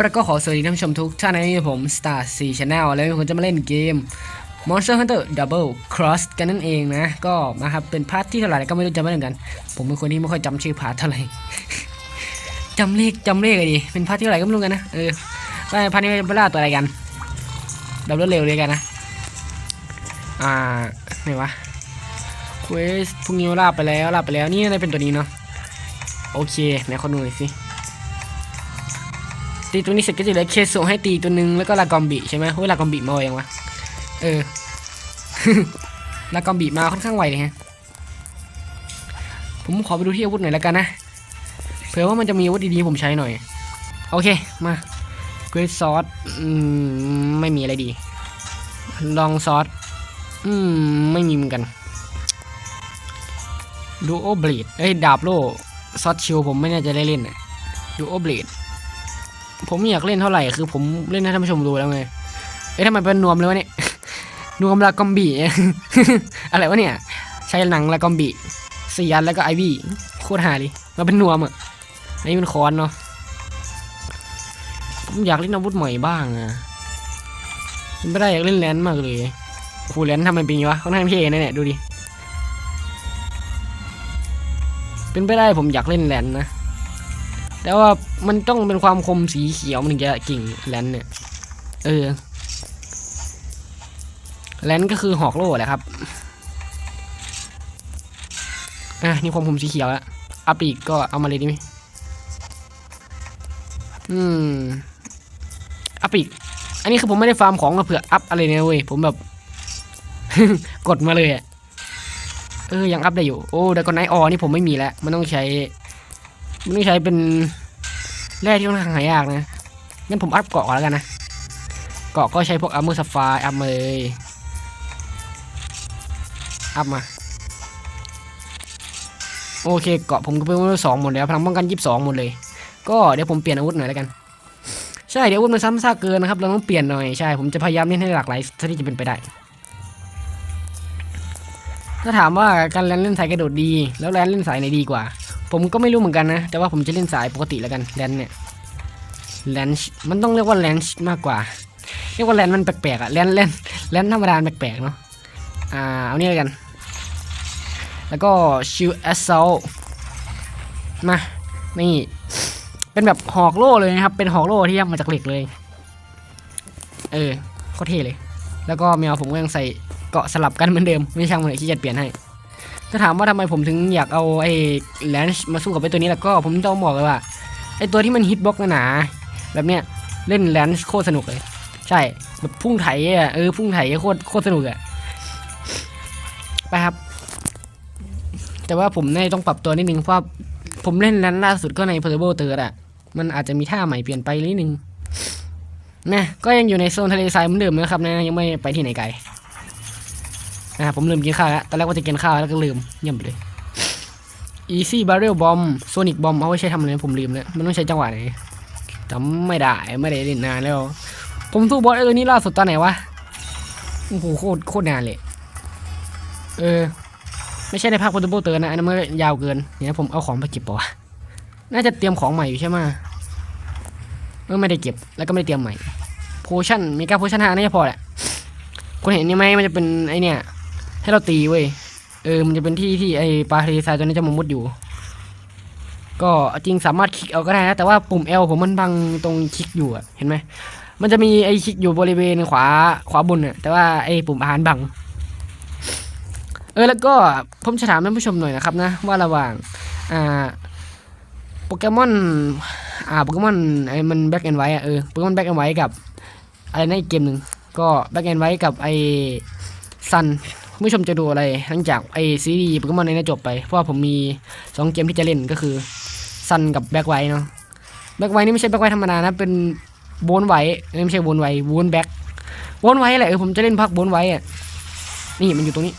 แล้วก็ขอสวัสดีท่านผู้ชมทุกท่านนนี่ผม Star 4 Channel แล้วผมจะมาเล่นเกม Monster Hunter Double Cross กันนั่นเองนะ ก็มาครับเป็นพาร์ทที่เท่าไหร่ก็ไม่รู้จำไม่ได้เหมือนกัน ผมเป็นคนที่ไม่ค่อยจำชื่อพาร์ทเท่าไหร่จำเลขจำเลขเลยดิเป็นพาร์ทที่เท่าไหร่ก็ไม่รู้กันนะเออไปพาร์ทนี้จะไปล่าตัวอะไรกันดับรวดเร็วเลยกันนะอ่าไหนวะเควสพรุ่งนี้ลาไปแล้วลาไปแล้วนี่อะไรเป็นตัวนี้เนาะโอเคไหนขอดูหน่อยสิ ตีตัวนี้เสร็จก็จะเหลือเคสโซให้ตีตัวหนึ่งแล้วก็ลากอมบิใช่ไหมเฮ้ยลากอมบิมาไวยังวะเออลากอมบิมาค่อนข้างไวเลยฮะผมขอไปดูที่อาวุธหน่อยแล้วกันนะเผื่อว่ามันจะมีอาวุธดีๆผมใช้หน่อย โอเคมาเกรดซอสไม่มีอะไรดี ลองซอสอืมไม่มีเหมือนกันดูโอเบลดเอ้ยดาบโล่ซอสชิลผมไม่น่าจะได้เล่นนะดูโอเบลด ผมไม่อยากเล่นเท่าไหร่คือผมเล่นให้ท่านผู้ชมดูแล้วไงเอ๊ะทำไมเป็นนวมเลยวะเนี่ยนวมลากอมบีอะไรวะเนี่ย ใช้หนังลากอมบีสี่อันแล้วก็ไอวี่โคตรหาเลยมาเป็นนวมอะอันนี้เป็นคอนเนาะผมอยากเล่นอาวุธใหม่บ้างอะไม่ได้อยากเล่นแลนด์มากเลยโอ้โหแลนด์ทำไมเป็นยังวะค่อนข้างเท่นะเนี่ยดูดิเป็นไปได้ผมอยากเล่นแลนด์นะ แต่ว่ามันต้องเป็นความคมสีเขียวมันถึงจะเก่งแลนเนี่ย เออ แลนก็คือหอกโล่แหละครับ อะนี่ความคมสีเขียวแล้วอัพอีกก็เอามาเลยดีไหมอืม อัพอีก อันนี้คือผมไม่ได้ฟาร์มของมาเผื่ออัพอะไรเนี่ยเว้ย ผมแบบ กดมาเลยอะเออ ยังอัพได้อยู่ โอ้แต่ก็ไนออนี่ผมไม่มีแล้ว มันต้องใช้ ไมันต้องใช้เป็นแร่ที่ค่อนข้างหายากนะงั้นผมอัพเกาะก่อนแล้วกันนะ เกาะก็ใช้พวกอัมเมอร์สฟายอัมาเลยอัพมา โอเคเกาะผมก็เป็นสองหมดแล้วพลังป้องกันยี่สิบสองหมดเลย ก็เดี๋ยวผมเปลี่ยนอาวุธหน่อยแล้วกันใช่เดี๋ยวอาวุธมันซ้ำซากเกินนะครับเราต้องเปลี่ยนหน่อยใช่ผมจะพยายามเล่นให้หลากหลายเท่าที่จะเป็นไปได้ถ้าถามว่าการแลนเล่นสายกระโดดดี แล้วแลนเล่นสายไหนดีกว่า ผมก็ไม่รู้เหมือนกันนะ แต่ว่าผมจะเล่นสายปกติแล้วกันแลนเนี่ยแลนมันต้องเรียกว่าแลนมากกว่า เรียกว่าแลนมันแปลกๆอะแลนแลนแลนธรรมดาแปลกๆเนาะอ่าเอาเนี่เลยกัน แล้วก็ชิลแอสเซลมานี่เป็นแบบหอกโล่เลยนะครับ เป็นหอกโล่ที่ทำมาจากเหล็กเลย เออโคตรเท่เลย แล้วก็แมวผมก็ยังใส่เกาะสลับกันเหมือนเดิม ไม่ช่างมันเลยที่จะเปลี่ยนให้ ถ้าถามว่าทำไมผมถึงอยากเอาไอ้แลนช์มาสู้กับไอ้ตัวนี้แล้วก็ผมจะบอกเลยว่าไอ้ตัวที่มันฮิตบล็อกหนาแบบเนี้ยเล่นแลนช์โคตรสนุกเลย ใช่แบบพุ่งไถอะเออพุ่งไถโคตรโคตรสนุกอะไปครับ แต่ว่าผมน่าจะต้องปรับตัวนิดนึงเพราะผมเล่นแลนล่าสุดก็ใน Portable เตอร์อะมันอาจจะมีท่าใหม่เปลี่ยนไปนิดนึงนะก็ยังอยู่ในโซนทะเลทรายเหมือนเดิมนะครับนะยังไม่ไปที่ไหนไกล อ่าผมลืมกินข้าวแล้ว ตอนแรกว่าจะกินข้าวแล้วก็ลืมเยี่ยมไปเลย Easy Barrel Bomb Sonic Bomb เอาไว้ใช้ทำอะไรผมลืมแล้วมันต้องใช้จังหวะไหนจำไม่ได้ไม่ได้เล่นนานแล้ว ผมสู้บอสไอ้ตัวนี้ล่าสุดตอนไหนวะโอ้โหโคตรโคตรนานเลย เออ ไม่ใช่ในภาคโปรตุเกสเตอร์นะอันนั้นมันยาวเกินเนี่ยผมเอาของไปเก็บปะวะน่าจะเตรียมของใหม่อยู่ใช่ไหมเออไม่ได้เก็บแล้วก็ไม่ได้เตรียมใหม่โพชั่นมีการโพชั่นห้าน่าจะพอแหละคุณเห็นนี่ไหมมันจะเป็นไอเนี่ย ให้เราตีเว้ยเออมันจะเป็นที่ที่ไอปลาทะเลทรายตัวนี้จะมามุดอยู่ ก็จริงสามารถคลิกเอาก็ได้นะแต่ว่าปุ่ม L ผมมันบังตรงคลิกอยู่อะเห็นไหมมันจะมีไอคลิกอยู่บริเวณขวาขวาบนอะแต่ว่าไอปุ่มอาหารบัง เออแล้วก็ผมจะถามท่านผู้ชมหน่อยนะครับนะ ว่าระหว่างอ่าโปเกมอนอ่าโปเกมอนไอมันแบ็กแอนไว้อะเออโปเกมอนแบ็กแอนไว้กับอะไรนะอีกเกมหนึ่งก็แบ็กแอนไว้กับไอซัน ผู้ชมจะดูอะไรหลังจากไอซีรีส์โปเกมอนนี้จบไป เพราะว่าผมมีสองเกมที่จะเล่นก็คือซันกับแบ็กไวเนาะแบ็กไวนี่ไม่ใช่แบ็กไวธรรมดานะ เป็นโบนไวไม่ใช่โบนไวโบนแบ็กโบนไวแหละเออผมจะเล่นพักโบนไวอะนี่มันอยู่ตรงนี้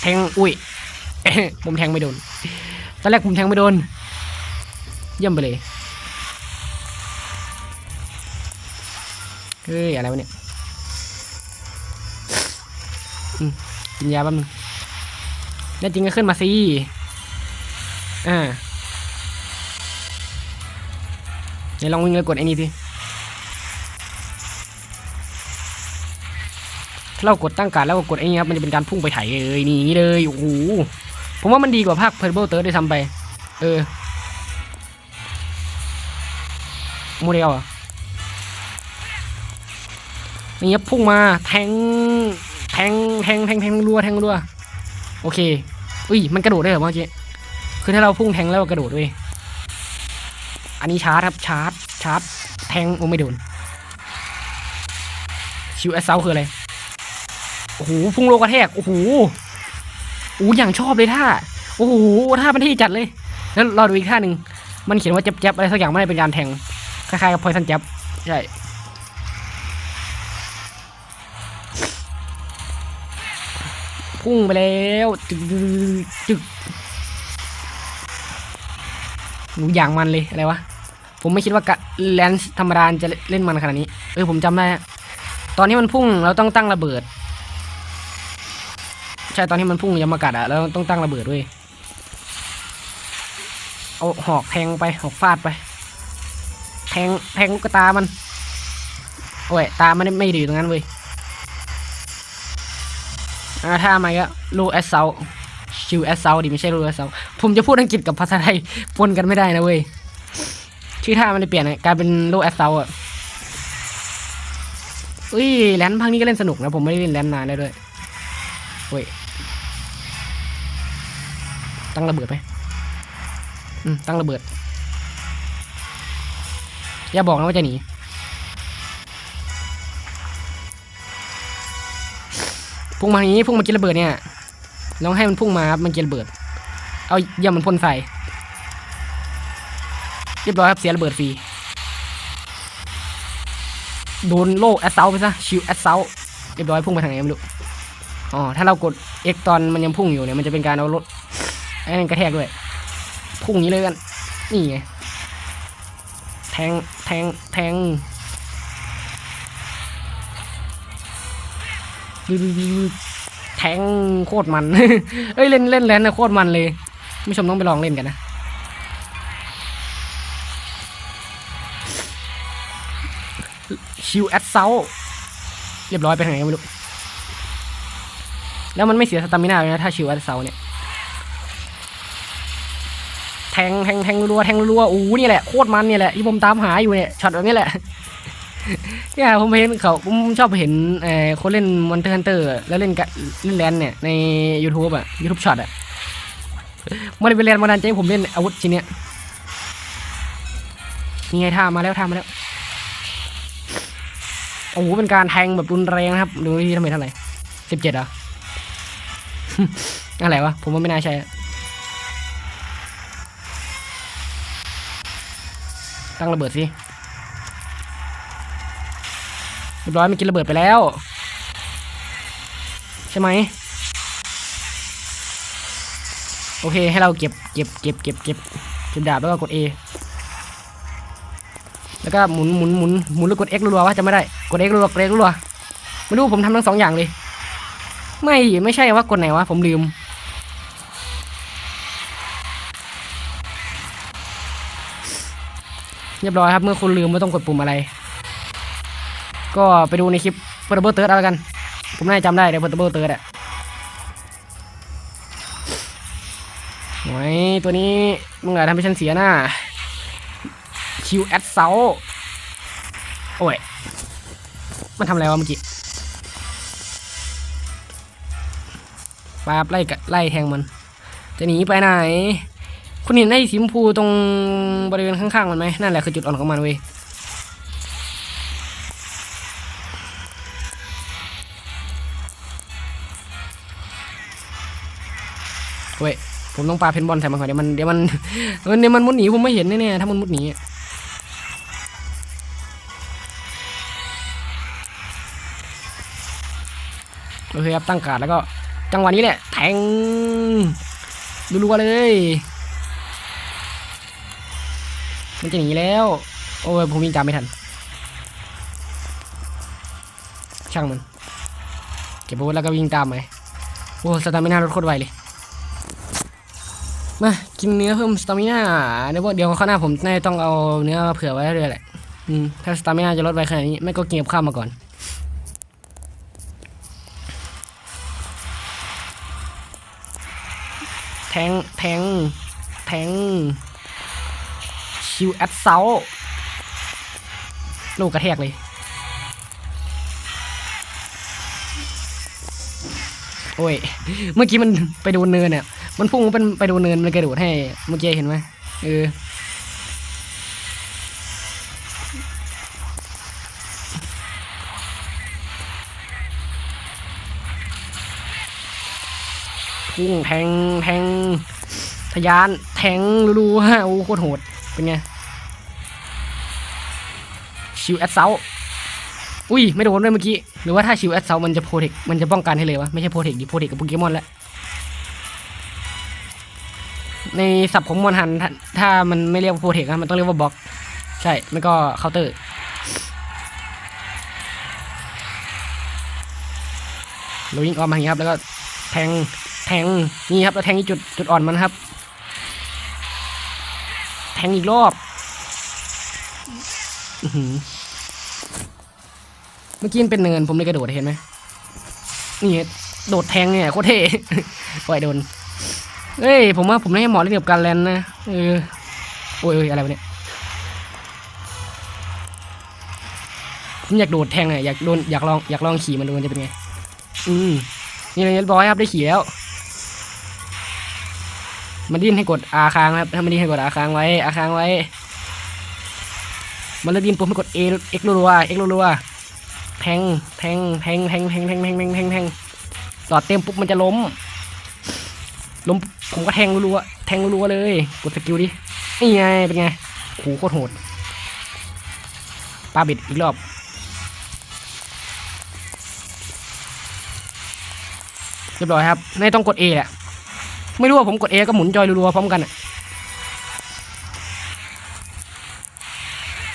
แทงอุ้ยผมแทงไม่โดนตอนแรกผมแทงไม่โดน เยี่ยมไปเลยเฮ้ยอะไรวะเนี่ย กินยาบนึงแน่จริงก็ขึ้นมาสิอ่าเดี๋ยวลองวิ่งเลยกดไอ้นี่สิถ้าเรากดตั้งการแล้วก็กดไอ้นี่ครับมันจะเป็นการพุ่งไปไถเลยนี่อย่างนี้เลยโอ้โหผมว่ามันดีกว่าภาคเพอร์เบิลเตอร์ได้วยซ้ำไป เออโมเดลอะนี่ครับพุ่งมาแทง ทงแทงแทงแทงรัวแทงรัวโอเคอุ้ยมันกระโดดได้เหรอเมื่อกี้คือถ้าเราพุ่งแทงแล้วกระโดดด้วยอันนี้ชาร์จครับชาร์จชาร์จแทงโอ้ไม่โดนชิวแอสเซลคืออะไรโอ้โหพุ่งโลกระแทกโอ้โหโอ้อย่างชอบเลยท่าโอ้โหท่ามันที่จัดเลย แล้วรอดูอีกท่าหนึ่งมันเขียนว่าเจ็บเจ็บอะไรสักอย่างไม่ได้เป็นการแทงคล้ายๆกับพอยซันเจ็บใช่ พุ่งไปแล้วจึกจึกหนูอย่างมันเลยอะไรวะ ผมไม่คิดว่ากะแลนส์ธรรมดาจะเล่นมันขนาดนี้ เออผมจำได้ ตอนที่มันพุ่งเราต้องตั้งระเบิด ใช่ตอนที่มันพุ่งยามากัดอะแล้วต้องตั้งระเบิดด้วย เอาหอกแทงไปหอกฟาดไป แทงแทงลูกตามัน โอ้ยตามันไม่ดีตรงนั้นเว้ย อ่าถ้ามาก็ลูแอสเซลชิวแอสเซลดิไม่ใช่ลูแอสเซลผมจะพูดอังกฤษกับภาษาไทยปนกันไม่ได้นะเว้ยชื่อท่ามันเลยเปลี่ยนกลายเป็นลูแอสเซลอะอุ้ยแลนด์พังนี้ก็เล่นสนุกนะผมไม่ได้เล่นแลนด์นานแล้วด้วยเว้ยตั้งระเบิดไหมอืมตั้งระเบิด อย่าบอกนะว่าจะหนี พุ่งมาอย่างนี้พุ่งมากินระเบิดเนี่ยลองให้มันพุ่งมาครับมันกินระเบิด เอาอย่ามันพ่นใส่เรียบร้อยครับเสียระเบิดฟรีโดนโล่แอสเซลไปซะชิวแอสเซลเรียบร้อยพุ่งไปทางไหนไม่รู้อ๋อถ้าเรากด X ตอนมันยังพุ่งอยู่เนี่ยมันจะเป็นการเอารถไอ้นั่นกระแทกด้วย พุ่งอย่างนี้เลยกันนี่ไงแทงแทงแทง แทงโคตรมัน เอ้ยเล่นเล่นแล้วนะโคตรมันเลยผู้ชมต้องไปลองเล่นกันนะ ชิวแอดเซลเรียบร้อยไปทางไหนไม่รู้ แล้วมันไม่เสียสตามินาเลยนะถ้าชิวแอดเซลเนี่ย แทงแทงแทงรัวแทงรัวอู้นี่แหละโคตรมันเนี่ยแหละที่ผมตามหาอยู่เนี่ยช็อตแบบนี้แหละ เนี่ยผมเห็นเขาผมชอบเห็นเอ่อคนเล่นมอนเตอร์ฮันเตอร์แล้วเล่นกะเล่นแลนเนี่ยใน YouTube อะ YouTube ช็อตอะมันเป็นแลนมานานใจผมเล่นอาวุธชิ้นเนี้ยนี่ไงท่ามาแล้วท่ามาแล้วโอ้โหเป็นการแทงแบบรุนแรงนะครับ ดูที่ทำไมเท่าไหร่สิบเจ็ดอะอะไรวะ ผมว่าไม่น่าใช่ตั้งระเบิดสิ รียบร้อยมันกินระเบิดไปแล้ว ใช่ไหมโอเคให้เราเก็บเก็บเก็บเก็บเก็บเก็บดาบแล้วก็กด A แล้วก็หมุนหมุนหมุนหมุนแล้วกด X รัวๆว่าจะไม่ได้กด X รัวกด X รัวไม่รู้ผมทำทั้งสองอย่างเลย ไม่ไม่ใช่ว่ากดไหนวะผมลืมเรียบร้อยครับเมื่อคุณลืมไม่ต้องกดปุ่มอะไร ก็ไปดูในคลิปเปิดเบอร์เติร์ดเอาล้วกัน ผมน่าจะจำได้เดี๋ยวเปิดเบอร์เติร์ดอะโอ้ยตัวนี้มึงอะทำให้ฉันเสียหน้าคิวแอดเซาโอ้ย มันทำอะไรวะเมื่อกี้ปาบไล่กะไล่แทงมัน จะหนีไปไหน คุณเห็นไอ้สีชมพูตรงบริเวณข้างๆมันไหมนั่นแหละคือจุดอ่อนของมันเว้ย เว้ยผมต้องปาเพนบอลใส่มันก่อนเดี๋ยวมันเดี๋ยวมันเดี๋ยวมันมุดหนีผมไม่เห็นแน่ๆถ้ามันมุดหนีโอเคครับตั้งการดแล้วก็จังหวะนี้แหละแทงรัวๆเลยมันจะหนีแล้ว โอ้ยผมวิ่งตามไม่ทัน ช่างมัน เก็บอาวุธแล้วก็วิ่งตามไปโอ้สตาร์ไม่น่ารถโคตรไวเลย มากินเนื้อเพิ่มสตามิน่าเดี๋ยวเดี๋ยวข้างหน้าผมน่าจะต้องเอาเนื้อมาเผื่อไว้ด้วยแหละถ้าสตามิน่าจะลดไปขนาดนี้ไม่ก็กินกับข้าวมาก่อนแทงแทงแทงชิวแอดเซาลูกกระแทกเลย โอ้ย เมื่อกี้มันไปโดนเนินเนี่ย มันพุ่งเป็นไปดนเนินมันกระโดดให้เมื่อกี้เห็นไหมเออพุ่งแทงแทงทะยานแทงรูๆฮะโอ้โคตรโหดเป็นไงชิวแอดเซาอุ้ยไม่โดนด้วยเมื่อกี้หรือว่าถ้าชิวแอดเซามันจะโปรเทคมันจะป้องกันให้เลยวะไม่ใช่โปรเทคดิโปรเทคกับโปเกมอนแล้ว ในศัพท์ของมอนฮันถ้ามันไม่เรียกว่าโปรเทคนะมันต้องเรียกว่าบล็อก ใช่ไม่ก็เคาน์เตอร์โรยยิงออกมาอย่างนี้ครับ แล้วก็แทงแทงนี่ครับแล้วแทงที่จุดจุดอ่อนมันครับ แทงอีกรอบเมื่อกี้มันเป็นเนินผมเลยกระโดดเห็นไหมนี่โดดแทงเนี่ยโคตรเท่ปล่อยโดน เอ้ยผมว่าผมไม่เหมาะเล่นกับการแลนนะเออโอ้ยอะไรวะเนี่ยผมอยากโดดแทงอะอยากโดนอยากลองอยากลองขี่มันดูมันจะเป็นไง อืมนี่เลยเรียบร้อยครับได้ขี่แล้ว มันดิ้นให้กดอาค้างครับถ้ามันดิ้นให้กดอาค้างไว้อาค้างไว้ มันเลยดิ้นปุ๊บให้กด A X รัวๆ X รัวๆแทงแทงแทงแทงแทงแทงแทงแทงแทงแทงหลอดเต็มปุ๊บมันจะล้ม ล้มผมก็แทงรัวๆแทงรัวๆเลย กดสกิลดินี่ไงเป็นไงโหโคตรโหดปาบิดอีกรอบเรียบร้อยครับไม่ต้องกด A แหละไม่รู้ว่าผมกด A ก็หมุนจอยรัวๆพร้อมกันอะ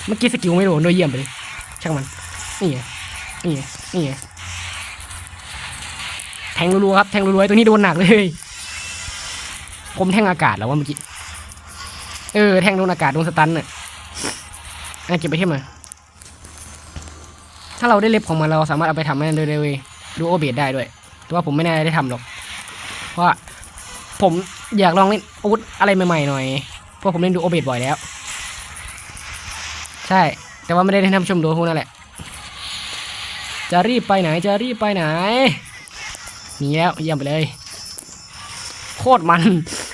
เมื่อกี้สกิลไม่โดนโดยเยี่ยมไปเลยช่างมัน นี่ไงนี่ไงนี่ไงแทงรัวๆครับ แทงรัวๆตัวนี้โดนหนักเลย ผมแทงอากาศแล้วว่าเมื่อกี้ เออ แทงโดนอากาศโดนสตันน่ะอะเก็บไปเทียบมา ถ้าเราได้เล็บของมันเราสามารถเอาไปทำให้เร็วๆดูโอเบดได้ด้วย แต่ว่าผมไม่น่าได้ทำหรอก เพราะผมอยากลองเล่นอาวุธอะไรใหม่ๆหน่อย เพราะผมเล่นดูโอเบดบ่อยแล้ว ใช่ แต่ว่าไม่ได้แนะนำชมดูพวกนั่นแหละ จะรีบไปไหน จะรีบไปไหน หนีแล้วเยี่ยมไปเลย โคตรมัน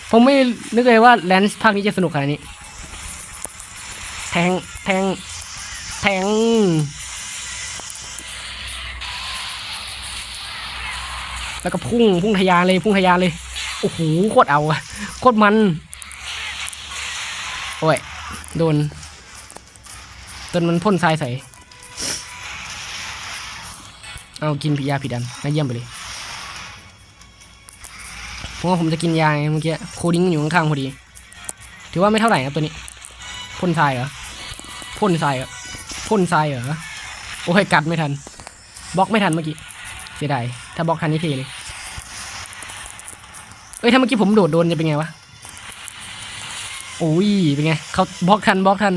ผมไม่นึกเลยว่าแลนส์ภาคนี้จะสนุกขนาดนี้ แทง แทง แทง แล้วก็พุ่ง พุ่งทะยานเลย พุ่งทะยานเลย โอ้โห โคตรเอาอะโคตรมัน โอ้ย โดนจนมันพ่นทรายใส่ เอากินผิยาผิดอันน่าเยี่ยมไปเลย ผมว่าผมจะกินยาไงเมื่อกี้โคดิ้งอยู่ข้างๆพอดี ถือว่าไม่เท่าไหร่ครับตัวนี้พ่นทรายเหรอพ่นทรายเหรอพ่นทรายเหรอโอ้ยกัดไม่ทันบล็อกไม่ทันเมื่อกี้เสียดายถ้าบล็อกทันนี่เทเลยเอ้ยถ้าเมื่อกี้ผมโดดโดนจะเป็นไงวะโอ้ยเป็นไงเขาบล็อกทันบล็อกทัน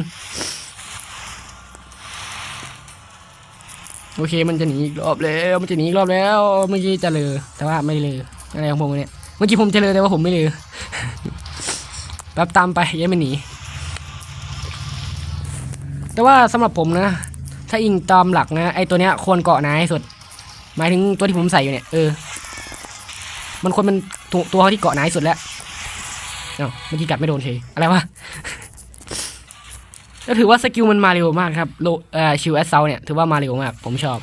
โอเคมันจะหนีอีกรอบแล้วมันจะหนีอีกรอบแล้วเมื่อกี้จะเลอแต่ว่าไม่เลออะไรของผมเนี่ย เมื่อกี้ผมจะเลอแต่ว่าผมไม่เลอแป๊บตามไปยังไม่หนี แต่ว่าสำหรับผมนะ ถ้าอิงตามหลักนะไอตัวเนี้ยควรเกาะนายให้สุด หมายถึงตัวที่ผมใส่อยู่เนี่ยเออ มันควรเป็นตัวตัวที่เกาะหนาที่สุดแล้วเอ้าเมื่อกี้กัดไม่โดนเฉยอะไรวะก็ถือว่าสกิลมันมาเร็วมากครับโลเอ่อชิวแอสเซลเนี่ยถือว่ามาเร็วมาก ผมชอบ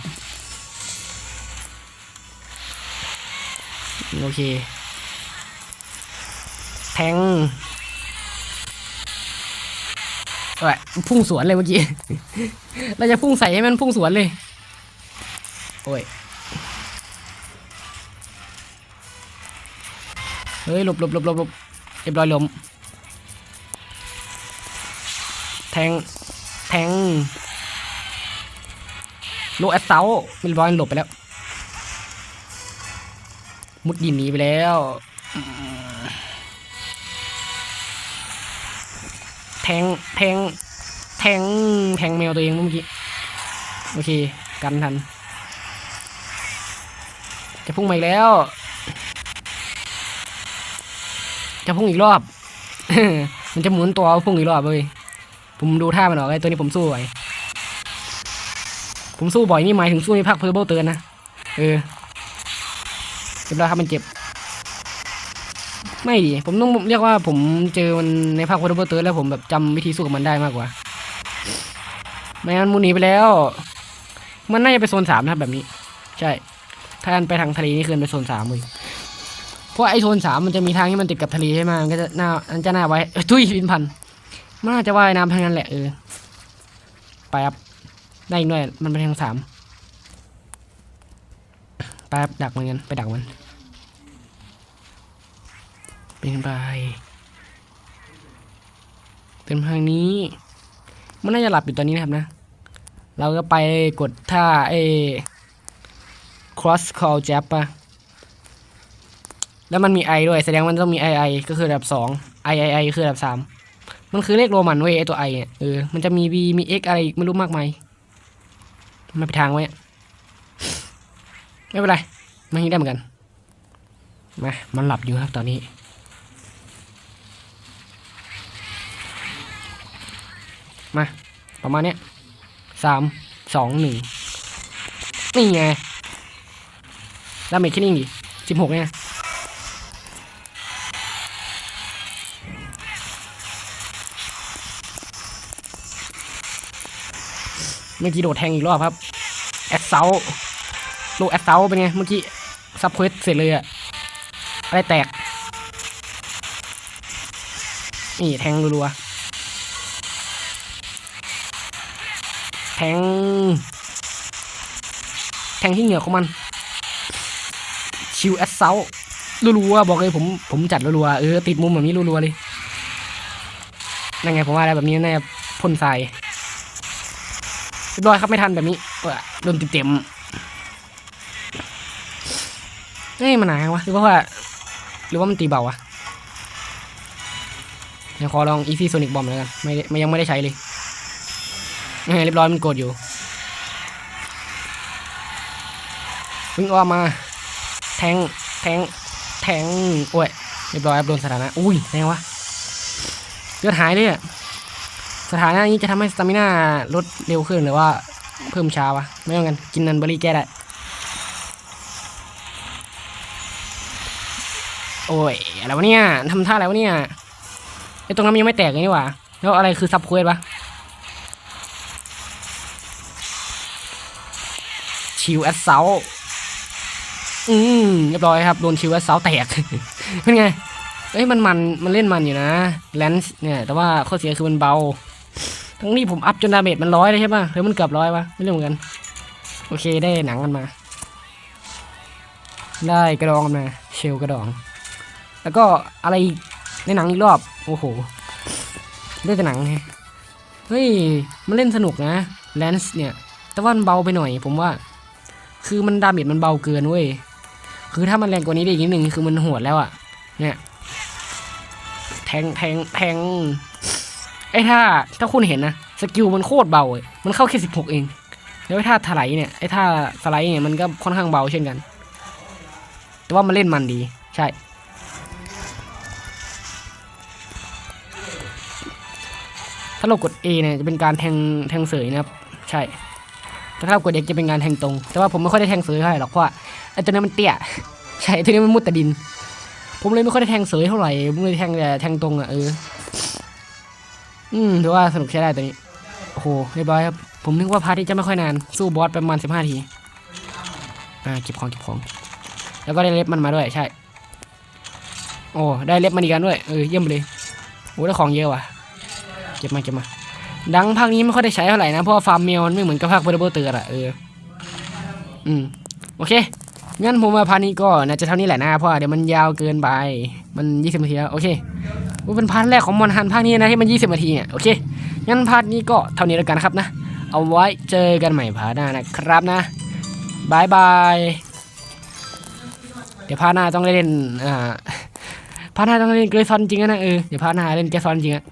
โอเค งเอ้ยพุ่งสวนเลยเมื่อกี้ เราจะพุ่งใส่ให้มันพุ่งสวนเลย โอ้ย เฮ้ยหลบหลบหลบหลบหลบเรียบร้อยลมแทง แทงโลแอสเซาเรียบร้อยหลบไปแล้ว มุดดินหนีไปแล้ว ทงแทงแทงแทงแมวตัวเองเมื่อกี้ โอเค กันทัน จะพุ่งมาอีกแล้ว จะพุ่งอีกรอบ มันจะหมุนตัวพุ่งอีกรอบเลยผมดูท่ามันออกไอ้ตัวนี้ผมสู้ไหวผมสู้บ่อยนี่หมายถึงสู้ในภาคเพอร์เบิลเตือนนะ เออเรียบร้อยครับมันเจ็บ ไม่ดิผมต้องเรียกว่าผมเจอมันในภาคเพอร์เตือนแล้วผมแบบจำวิธีสู้กับมันได้มากกว่าไม่งั้นมูหนีไปแล้ว มันน่าจะไปโซนสามนะครับแบบนี้ ใช่ ถ้ามันไปทางทะเลนี่คือไปโซนสามเลยเพราะไอโซนสามมันจะมีทางที่มันติดกับทะเลใช่ไหมมันก็จะน้ามันจะน้าไว้ทุยพินพันมันน่าจะว่ายน้ำทางนั้นแหละเออไปครับได้อีกหน่อยมันไปทางสามไปครับดักมันกันไปดักมัน เป็นไปเป็นทางนี้ มันน่าจะหลับอยู่ตอนนี้นะครับนะ เราก็ไปกดท่าไอ้ cross call jab ปะแล้วมันมี i ด้วย แสดงมันต้องมี i i ก็คือระดับสอง i i i คือระดับสามมันคือเลขโรมันเว้ยไอตัว i เนี่ยเออมันจะมี v มี x อะไรอีกไม่รู้มากมายมันไปทางไว้ไม่เป็นไรมันยิงได้เหมือนกันมามันหลับอยู่ครับตอนนี้ มา ประมาณเนี้ยสามสองหนึ่งนี่ไงดาเมจแค่นี้ดิสิบหกเนี่ยเมื่อกี้โดดแทงอีกรอบครับ แอดเซาลูกแอดเซาเป็นไง เมื่อกี้ ซับเควสเสร็จเลยอะอะไรแตก นี่แทงรัวๆ แทง แทงที่เหงือกของมัน ชิวแอสเซลรัวๆบอกเลยผมผมจัดรัวๆเออติดมุมแบบนี้รัวๆเลยนั่นไงผมว่าอะไรแบบนี้แน่าพ่นทรายเรียบร้อยครับไม่ทันแบบนี้โดนเต็มๆเฮ้ยมันหนาวะหรือว่า หรือว่ามันตีเบาวะเดี๋ยวขอลองอีซี่โซนิกบอมแล้วกันไม่ไม่ยังไม่ได้ใช้เลย เรียบร้อยมันกดอยู่วิ่งออกมา แทงแทงแทงโอ้ยเรียบร้อยครับโดนสถานะ อุ้ยแรงวะเลือดหายเลยอะสถานะนี้จะทำให้สตามิน่าลดเร็วขึ้นหรือว่าเพิ่มช้าวะ ไม่ต้องกัน กินนันเบอรี่แก้ได้ โอ้ย อะไรวะเนี่ยทำท่าอะไรวะเนี่ยไอตรงนั้นมันยังไม่แตกเลยนี่หว่า แล้วอะไรคือซับเควสวะ ชิวแอสเซลอืมเรียบร้อยครับ โดนชิวแอสเซลแตก เป็นไง เอ้ยมันมันมันเล่นมันอยู่นะแลนส์เนี่ย แต่ว่าข้อเสียคือมันเบา ทั้งนี้ผมอัพจนดาเมจมันร้อยเลยใช่ป่ะหรือมันเกือบร้อยวะไม่รู้เหมือนกัน โอเคได้หนังกันมา ได้กระดองกันมา เชลกระดอง แล้วก็อะไรในหนังอีกรอบ โอ้โหได้แต่หนังไงเฮ้ย มันเล่นสนุกนะแลนส์เนี่ย แต่ว่ามันเบาไปหน่อยผมว่า คือมันดาเมจมันเบาเกินเว้ย คือถ้ามันแรงกว่านี้ได้อีกนิดนึงคือมันโหดแล้วอะเนี่ย แทงแทงแทงไอ้ถ้าถ้าคุณเห็นนะสกิลมันโคตรเบาเลยมันเข้าแค่สิบหกเอง แล้วไอ้ท่าถลายเนี่ยไอ้ท่าสไลด์เนี่ยมันก็ค่อนข้างเบาเช่นกัน แต่ว่ามันเล่นมันดีใช่ ถ้าเรากด A เนี่ยจะเป็นการแทงแทงเสยนะครับ ใช่ แต่ถ้าเรากด X จะเป็นการแทงตรง แต่ว่าผมไม่ค่อยได้แทงเสยเท่าไหร่หรอกเพราะว่าไอ้ตัวนี้มันเตี้ยใช่ตัวนี้มันมุดแต่ดิน ผมเลยไม่ค่อยได้แทงเสยเท่าไหร่ผมเลยแทงแต่แทงตรงอะเอออืมถือว่าสนุกใช้ได้ตัวนี้โอ้โหเรียบร้อยครับผมนึกว่าพาร์ทที่จะไม่ค่อยนานสู้บอสประมาณสิบห้าทีอ่าเก็บของเก็บของ แล้วก็ได้เล็บมันมาด้วยใช่ โอ้ได้เล็บมันอีกกันด้วยเออเยี่ยมเลยโอ้ได้ของเยอะว่ะ เก็บมาเก็บมา ดังภาคนี้ไม่ค่อยได้ใช้เท่าไหร่นะ เพราะว่าฟาร์มเมลมันไม่เหมือนกับภาคเบอร์เบอร์เตอร์อะเออ อืม โอเค งั้นผมว่าพานี้ก็น่าจะเท่านี้แหละนะ เพราะเดี๋ยวมันยาวเกินไป มันยี่สิบนาทีแล้วโอเคว่าเป็นพาร์ทแรกของมอนฮันภาคนี้นะที่มันยี่สิบนาทีเนี่ย โอเค งั้นพาร์ทนี้ก็เท่านี้แล้วกันนะครับนะ เอาไว้เจอกันใหม่พาร์ทหน้านะครับนะบายบาย เดี๋ยวพาร์ทหน้าต้องเล่น อ่าพาร์ทหน้าต้องเล่นเกรซอนจริงนะเออ เดี๋ยวพาร์ทหน้าเล่นแกซอนจริงอะ